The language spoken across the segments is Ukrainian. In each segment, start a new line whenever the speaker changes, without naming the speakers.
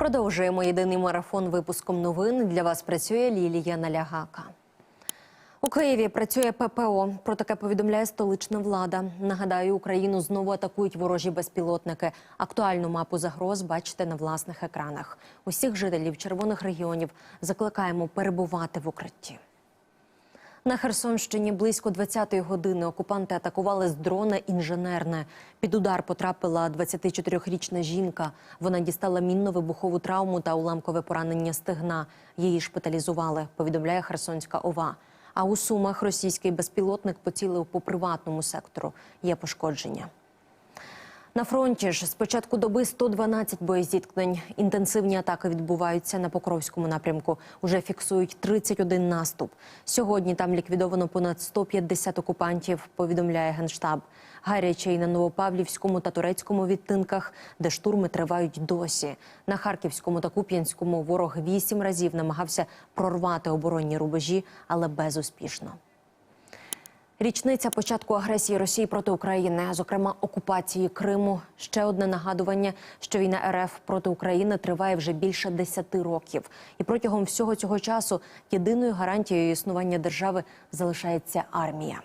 Продовжуємо єдиний марафон випуском новин. Для вас працює Лілія Налягака. У Києві працює ППО. Про таке повідомляє столична влада. Нагадаю, Україну знову атакують ворожі безпілотники. Актуальну мапу загроз бачите на власних екранах. Усіх жителів червоних регіонів закликаємо перебувати в укритті. На Херсонщині близько 20-ї години окупанти атакували з дрона інженерне. Під удар потрапила 24-річна жінка. Вона дістала мінно-вибухову травму та уламкове поранення стегна. Її шпиталізували, повідомляє Херсонська ОВА. А у Сумах російський безпілотник поцілив по приватному сектору. Є пошкодження. На фронті ж з початку доби 112 боєзіткнень. Інтенсивні атаки відбуваються на Покровському напрямку. Уже фіксують 31 наступ. Сьогодні там ліквідовано понад 150 окупантів, повідомляє Генштаб. Гаряче й на Новопавлівському та Турецькому відтинках, де штурми тривають досі. На Харківському та Куп'янському ворог вісім разів намагався прорвати оборонні рубежі, але безуспішно. Річниця початку агресії Росії проти України, зокрема окупації Криму. Ще одне нагадування, що війна РФ проти України триває вже більше 10 років, і протягом всього цього часу єдиною гарантією існування держави залишається армія.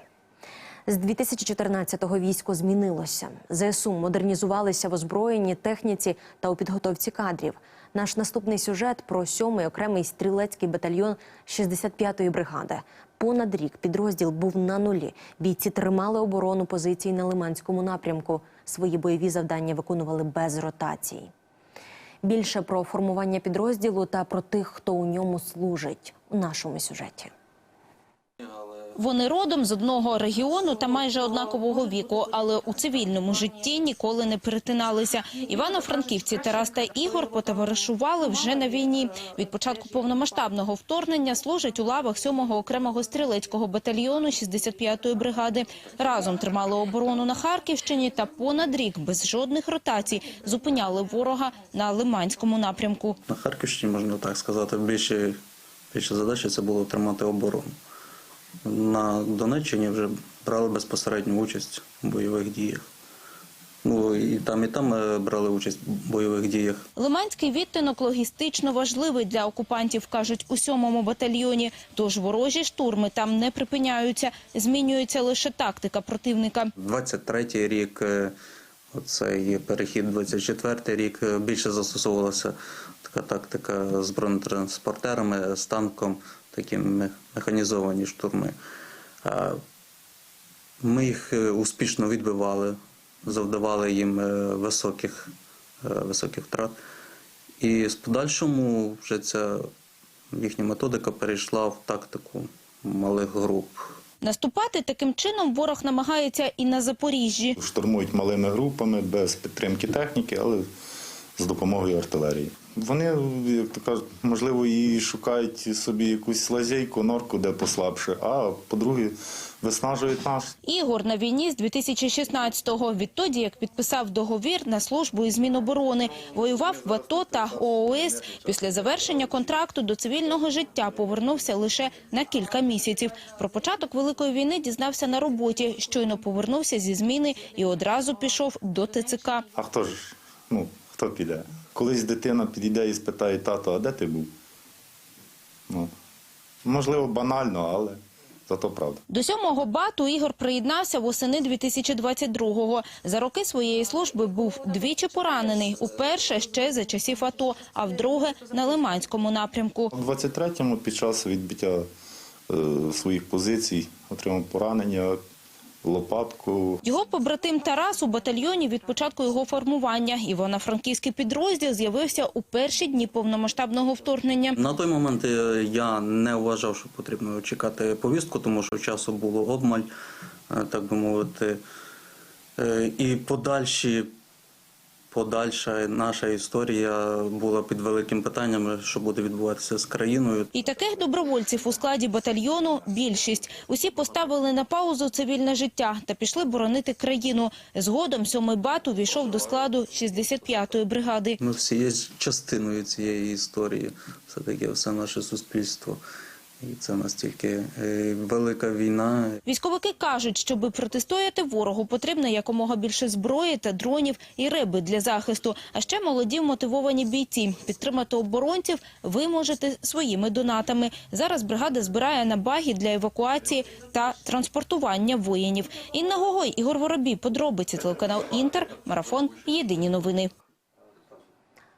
З 2014-го військо змінилося. ЗСУ модернізувалися в озброєнні, техніці та у підготовці кадрів. Наш наступний сюжет про 7-й окремий стрілецький батальйон 65-ї бригади. Понад рік підрозділ був на нулі. Бійці тримали оборону позицій на Лиманському напрямку. Свої бойові завдання виконували без ротації. Більше про формування підрозділу та про тих, хто у ньому служить у нашому сюжеті.
Вони родом з одного регіону та майже однакового віку, але у цивільному житті ніколи не перетиналися. Івано-франківці Тарас та Ігор потоваришували вже на війні. Від початку повномасштабного вторгнення служать у лавах 7-го окремого стрілецького батальйону 65-ї бригади. Разом тримали оборону на Харківщині та понад рік без жодних ротацій зупиняли ворога на Лиманському напрямку.
На Харківщині, можна так сказати, більше, більше задача це було тримати оборону. На Донеччині вже брали безпосередню участь у бойових діях. Ну і там, і там брали участь в бойових діях.
Лиманський відтинок логістично важливий для окупантів, кажуть у сьомому батальйоні. Тож ворожі штурми там не припиняються, змінюється лише тактика противника.
23-й рік, е, оцей перехід 24-й рік е, більше застосовувалася така тактика з бронетранспортерами, з танком, такі механізовані штурми. Ми їх е, успішно відбивали, завдавали їм е, високих, е, високих втрат. І з подальшому вже ця їхня методика перейшла в тактику малих груп.
Наступати таким чином ворог намагається і на Запоріжжі.
штурмують малими групами без підтримки техніки, але з допомогою артилерії. Вони, як то кажуть, можливо, і шукають собі якусь лазейку, норку, де послабше, а по-друге, виснажують нас.
Ігор на війні з 2016-го. Відтоді, як підписав договір на службу із Міноборони, воював в АТО та ООС. Після завершення контракту до цивільного життя повернувся лише на кілька місяців. Про початок великої війни дізнався на роботі. Щойно повернувся зі зміни і одразу пішов до ТЦК.
А хто ж, ну, хто піде? Колись дитина підійде і спитає, тато, а де ти був? Ну, можливо, банально, але зато правда.
До сьомого бату Ігор приєднався восени 2022-го. За роки своєї служби був двічі поранений. Уперше ще за часів АТО, а вдруге на Лиманському напрямку.
У 23-му під час відбиття е, своїх позицій отримав поранення, лопатку.
Його побратим Тарас у батальйоні від початку його формування. Івано-франківський підрозділ з'явився у перші дні повномасштабного вторгнення.
На той момент е, я не вважав, що потрібно чекати повістку, тому що часу було обмаль, е, так би мовити. Е, І подальші, подальша наша історія була під великим питанням, що буде відбуватися з країною.
І таких добровольців у складі батальйону більшість. Усі поставили на паузу цивільне життя та пішли боронити країну. Згодом сьомий бат увійшов до складу 65-ї бригади.
Ми всі є частиною цієї історії, все таки все наше суспільство. І це настільки е, велика війна,
Військовики кажуть, щоби протистояти ворогу, потрібно якомога більше зброї та дронів і риби для захисту. А ще молоді мотивовані бійці. Підтримати оборонців ви можете своїми донатами. Зараз бригада збирає на баги для евакуації та транспортування воїнів. Інна Гогой, Ігор Воробій, подробиці телеканал Інтер, марафон. Єдині новини.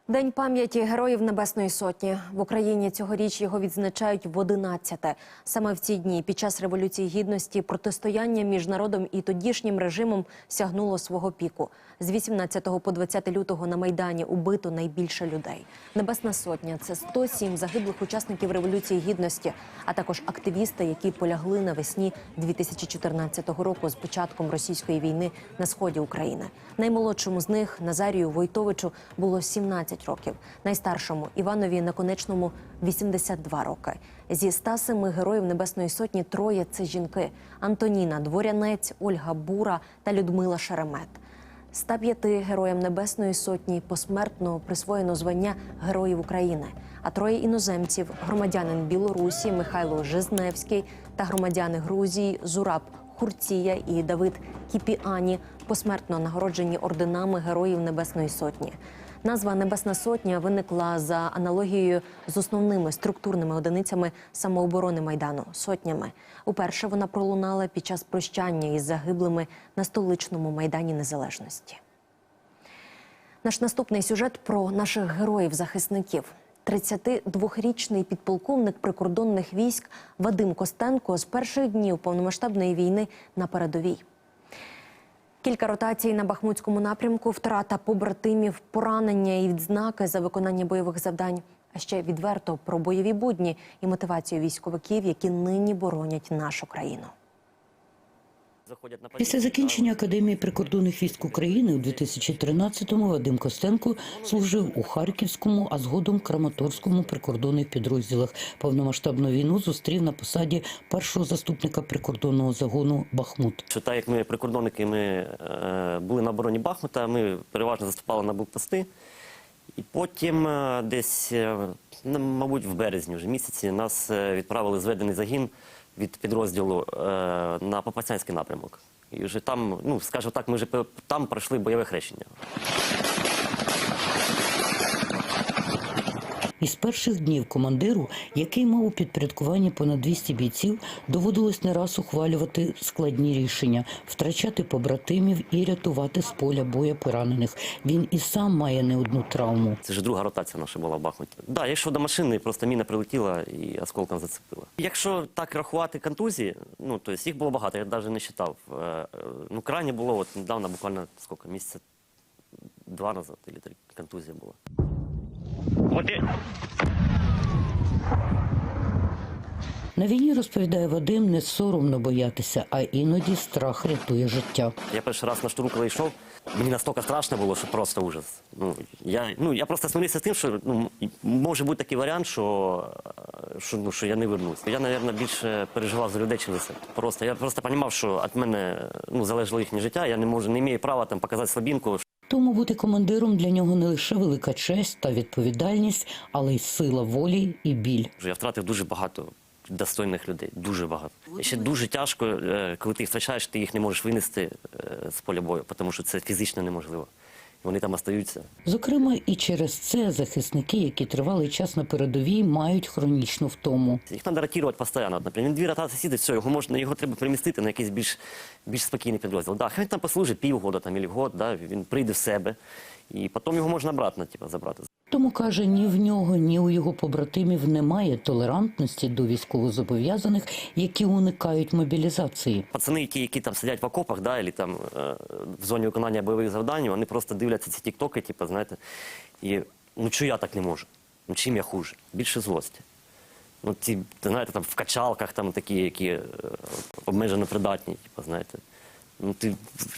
День пам'яті героїв Небесної Сотні в Україні цьогоріч його відзначають в 11-те. Саме в ці дні під час революції гідності протистояння між народом і тодішнім режимом сягнуло свого піку. З 18 по 20 лютого на майдані убито найбільше людей. Небесна Сотня це 107 загиблих учасників революції гідності, а також активісти, які полягли навесні 2014 року з початком російської війни на сході України. Наймолодшому з них Назарію Войтовичу було 17 років, найстаршому Іванові Наконечному 82 роки. Зі 107 героїв Небесної Сотні троє це жінки: Антоніна Дворянець, Ольга Бура та Людмила Шеремет. 105 героям Небесної Сотні посмертно присвоєно звання Героїв України, а троє іноземців громадянин Білорусі Михайло Жизневський та громадяни Грузії Зураб Хурція і Давид Кіпіані посмертно нагороджені орденами Героїв Небесної Сотні. Назва Небесна Сотня виникла за аналогією з основними структурними одиницями самооборони майдану сотнями. Уперше вона пролунала під час прощання із загиблими на столичному майдані Незалежності. Наш наступний сюжет про наших героїв-захисників. 32-річний підполковник прикордонних військ Вадим Костенко з перших днів повномасштабної війни на передовій. Кілька ротацій на Бахмутському напрямку, втрата побратимів, поранення і відзнаки за виконання бойових завдань. А ще відверто про бойові будні і мотивацію військовиків, які нині боронять нашу країну.
Після закінчення Академії прикордонних військ України у 2013-му Вадим Костенко служив у Харківському, а згодом Краматорському прикордонних підрозділах. Повномасштабну війну зустрів на посаді першого заступника прикордонного загону Бахмут.
Що так як ми прикордонники, ми е, були на обороні Бахмута, ми переважно заступали на блокпости. І потім е, десь, е, ну, мабуть, в березні вже місяці нас відправили зведений загін від підрозділу е, на Попасянський напрямок. І вже там, ну скажу так, ми вже там пройшли бойове хрещення.
Із перших днів командиру, який мав у підпорядкуванні понад 200 бійців, доводилось не раз ухвалювати складні рішення, втрачати побратимів і рятувати з поля боя поранених. Він і сам має не одну травму.
Це вже друга ротація наша була в Бахмуті. Да, я йшов до машини, просто міна прилетіла і осколком зацепила. Якщо так рахувати контузії, ну то їх було багато, я навіть не вважав. Ну, крайні було от недавно, буквально скільки, місяця два назад, або три контузія була.
На війні розповідає Вадим, не соромно боятися, а іноді страх рятує життя.
Я перший раз на штурм, коли йшов, мені настільки страшно було, що просто ужас. Ну, я, ну, я просто смирився з тим, що ну, може бути такий варіант, що, що, ну, що я не вернусь. Я, мабуть, більше переживав за людей, чим за себе. Просто, я просто розумів, що від мене ну, залежало їхнє життя, я не можу, не маю права там, показати слабінку,
Тому бути командиром для нього не лише велика честь та відповідальність, але й сила волі і біль.
я втратив дуже багато достойних людей, дуже багато. Ще дуже тяжко, е, коли ти їх втрачаєш, ти їх не можеш винести е, з поля бою, тому що це фізично неможливо. Вони там остаються.
Зокрема, і через це захисники, які тривалий час на передовій, мають хронічну втому.
Їх треба ротувати постійно. Наприклад, дві ротації сидить, все, його можна, його треба перемістити на якийсь більш, більш спокійний підрозділ. Да, хай він там послужить півгода там, або год, да, він прийде в себе, і потім його можна обратно типу, забрати.
Тому каже, ні в нього, ні у його побратимів немає толерантності до військовозобов'язаних, які уникають мобілізації.
Пацани, ті, які там сидять в окопах, да, або там е, в зоні виконання бойових завдань, вони просто дивляться ці тіктоки, типу, знаєте, і ну чого я так не можу? Ну чим я хуже? Більше злості. Ну, ті, знаєте, там в качалках там такі, які е, обмежено придатні, типу, знаєте. Ну, ти,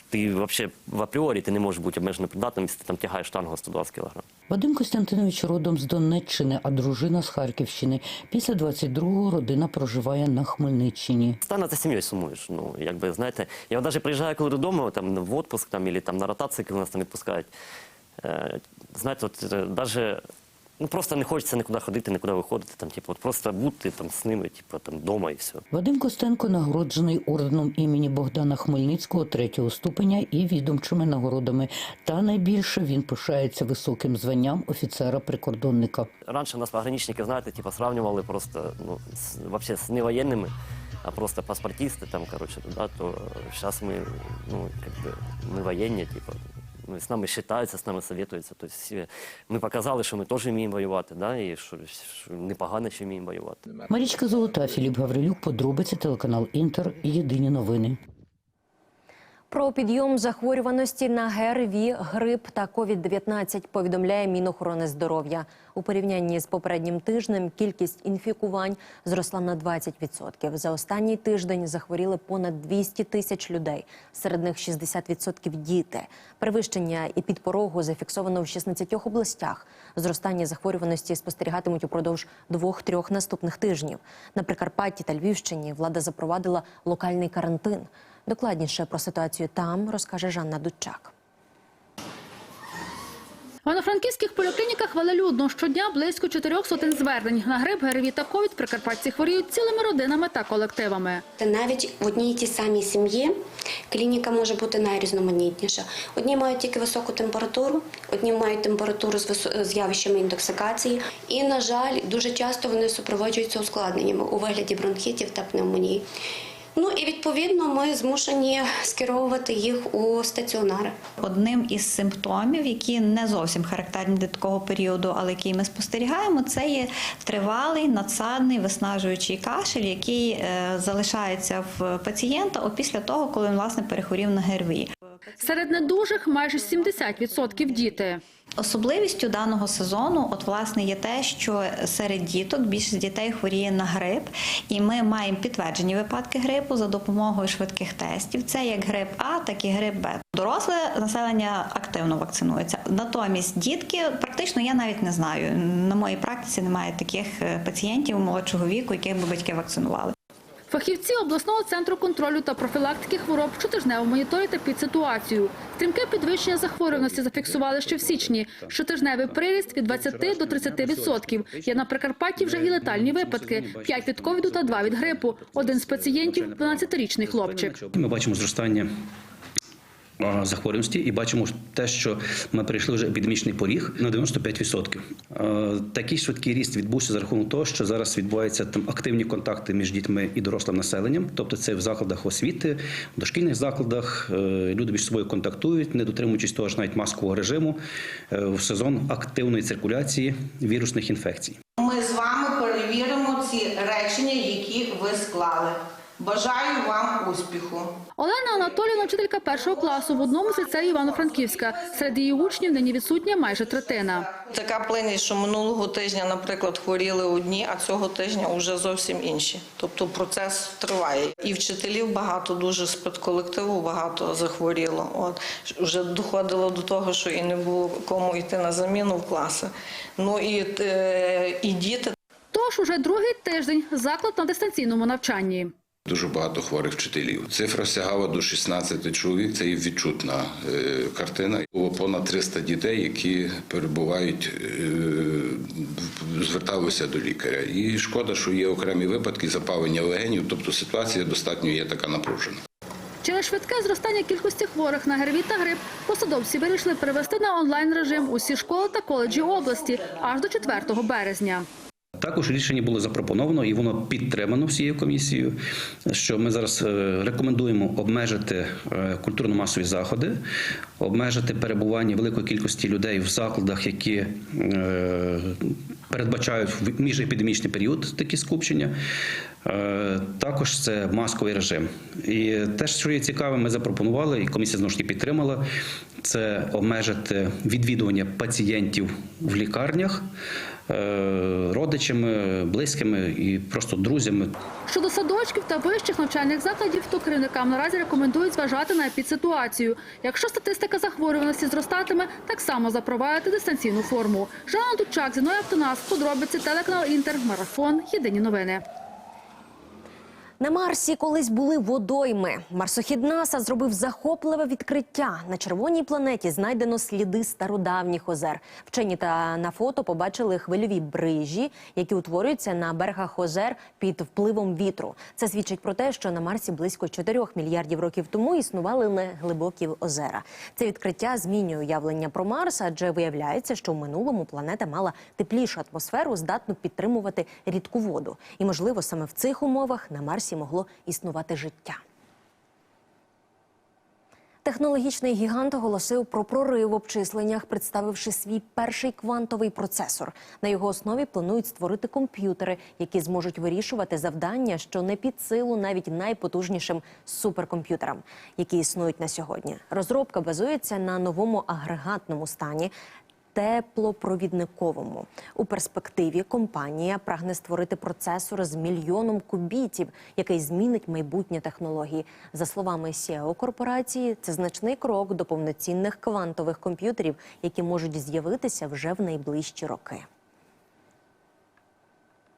ти взагалі в апріорі ти не можеш бути обмежено придатним, якщо ти там тягаєш штангу 120 кг.
Вадим Костянтинович родом з Донеччини, а дружина з Харківщини. Після 22-го родина проживає на Хмельниччині.
Стане за сім'єю сумуєш. Ну, якби, знаєте, я навіть приїжджаю коли додому, там, в отпуск, там, або там, на ротації, коли нас там відпускають. Е, знаєте, от, е, даже Ну просто не хочеться нікуди ходити, нікуди виходити. Там, типу, от просто бути там з ними, типу, там вдома і все.
Вадим Костенко нагороджений орденом імені Богдана Хмельницького третього ступеня і відомчими нагородами. Та найбільше він пишається високим званням офіцера-прикордонника.
Раньше нас пограничники, знаете, типа сравнивали просто, ну, с- вообще с не военными, а просто паспортисты там, короче, да, то сейчас мы, ну, как бы, мы военные, типа, ну, и с нами вважаються, з нами советуються. Тобто всі- ми показали, що ми теж вміємо воювати, да, і що, що непогано що вміємо воювати.
Марічка Золота, Філіп Гаврилюк, подробиці, телеканал Інтер, Єдині новини.
Про підйом захворюваності на ГРВІ, грип та COVID-19 повідомляє Мінохорони здоров'я. У порівнянні з попереднім тижнем кількість інфікувань зросла на 20%. За останній тиждень захворіли понад 200 тисяч людей. Серед них 60% діти. Перевищення і підпорогу зафіксовано в 16 областях. Зростання захворюваності спостерігатимуть упродовж двох-трьох наступних тижнів. На Прикарпатті та Львівщині влада запровадила локальний карантин. Докладніше про ситуацію там розкаже Жанна Дудчак.
В Івано-Франківських поліклініках велелюдно щодня близько чотирьох сотень звернень. На грип, ГРВІ та ковід прикарпатці хворіють цілими родинами та колективами.
Навіть в одній і тій самій сім'ї клініка може бути найрізноманітніша. Одні мають тільки високу температуру, одні мають температуру з висо- з явищами інтоксикації. І, на жаль, дуже часто вони супроводжуються ускладненнями у вигляді бронхітів та пневмонії. Ну і відповідно ми змушені скеровувати їх у стаціонари.
Одним із симптомів, які не зовсім характерні для такого періоду, але який ми спостерігаємо, це є тривалий надсадний виснажуючий кашель, який е, залишається в пацієнта опісля того, коли він власне перехворів на ГРВІ.
Серед недужих майже 70% діти.
Особливістю даного сезону, от власне, є те, що серед діток більшість дітей хворіє на грип, і ми маємо підтверджені випадки грипу за допомогою швидких тестів. Це як грип А, так і грип Б. Доросле населення активно вакцинується. Натомість дітки практично я навіть не знаю. На моїй практиці немає таких е, пацієнтів молодшого віку, яких би батьки вакцинували.
Фахівці обласного центру контролю та профілактики хвороб щотижнево моніторять під ситуацію. Стрімке підвищення захворюваності зафіксували ще в січні. Щотижневий приріст від 20 до 30 відсотків. Є на Прикарпатті вже і летальні випадки: 5 від ковіду та 2 від грипу. Один з пацієнтів – 12-річний хлопчик.
Ми бачимо зростання захворюваності і бачимо те, що ми перейшли вже епідемічний поріг на 95%. Е, Такий швидкий ріст відбувся за рахунок того, що зараз відбуваються там активні контакти між дітьми і дорослим населенням, тобто це в закладах освіти, в дошкільних закладах. е, Люди між собою контактують, не дотримуючись того ж навіть маскового режиму е, в сезон активної циркуляції вірусних інфекцій.
Ми з вами перевіримо ці речення, які ви склали. Бажаю вам успіху.
Олена Анатоліївна – вчителька першого класу в одному з ліцеїв Івано-Франківська. Серед її учнів нині відсутня майже третина.
Така плинність, що минулого тижня, наприклад, хворіли одні, а цього тижня вже зовсім інші. Тобто процес триває. І вчителів багато дуже з педколективу багато захворіло. От вже доходило до того, що і не було кому йти на заміну в класи. Ну і, е, і діти
Тож уже другий тиждень заклад на дистанційному навчанні.
Дуже багато хворих вчителів. Цифра сягала до 16 чоловік. Це є відчутна е, картина. Було понад 300 дітей, які перебувають, е, зверталися до лікаря. І шкода, що є окремі випадки запалення легенів, тобто ситуація достатньо є така напружена.
Через швидке зростання кількості хворих на ГРВІ та грип посадовці вирішили перевести на онлайн-режим усі школи та коледжі області аж до 4 березня.
Також рішення було запропоновано і воно підтримано всією комісією. Що ми зараз е, рекомендуємо обмежити е, культурно-масові заходи, обмежити перебування великої кількості людей в закладах, які е, передбачають в міжепідемічний період такі скупчення. Також це масковий режим. І те, що є цікаве, ми запропонували, і комісія знову ж таки підтримала. Це обмежити відвідування пацієнтів в лікарнях родичами, близькими і просто друзями.
Щодо садочків та вищих навчальних закладів, то керівникам наразі рекомендують зважати на епідситуацію. Якщо статистика захворюваності зростатиме, так само запровадити дистанційну форму. Жанна Дучак, Зіною Автонас, подробиці, телеканал Інтер, Марафон, Єдині новини.
На Марсі колись були водойми. Марсохід НАСА зробив захопливе відкриття. На червоній планеті знайдено сліди стародавніх озер. Вчені та на фото побачили хвильові брижі, які утворюються на берегах озер під впливом вітру. Це свідчить про те, що на Марсі близько 4 мільярдів років тому існували неглибокі озера. Це відкриття змінює уявлення про Марс, адже виявляється, що в минулому планета мала теплішу атмосферу, здатну підтримувати рідку воду. І, можливо, саме в цих умовах на Марсі могло існувати життя. Технологічний гігант оголосив про прорив в обчисленнях, представивши свій перший квантовий процесор. На його основі планують створити комп'ютери, які зможуть вирішувати завдання, що не під силу навіть найпотужнішим суперкомп'ютерам, які існують на сьогодні. Розробка базується на новому агрегатному стані. Теплопровідниковому у перспективі компанія прагне створити процесор з мільйоном кубітів, який змінить майбутнє технології. За словами CEO корпорації, це значний крок до повноцінних квантових комп'ютерів, які можуть з'явитися вже в найближчі роки.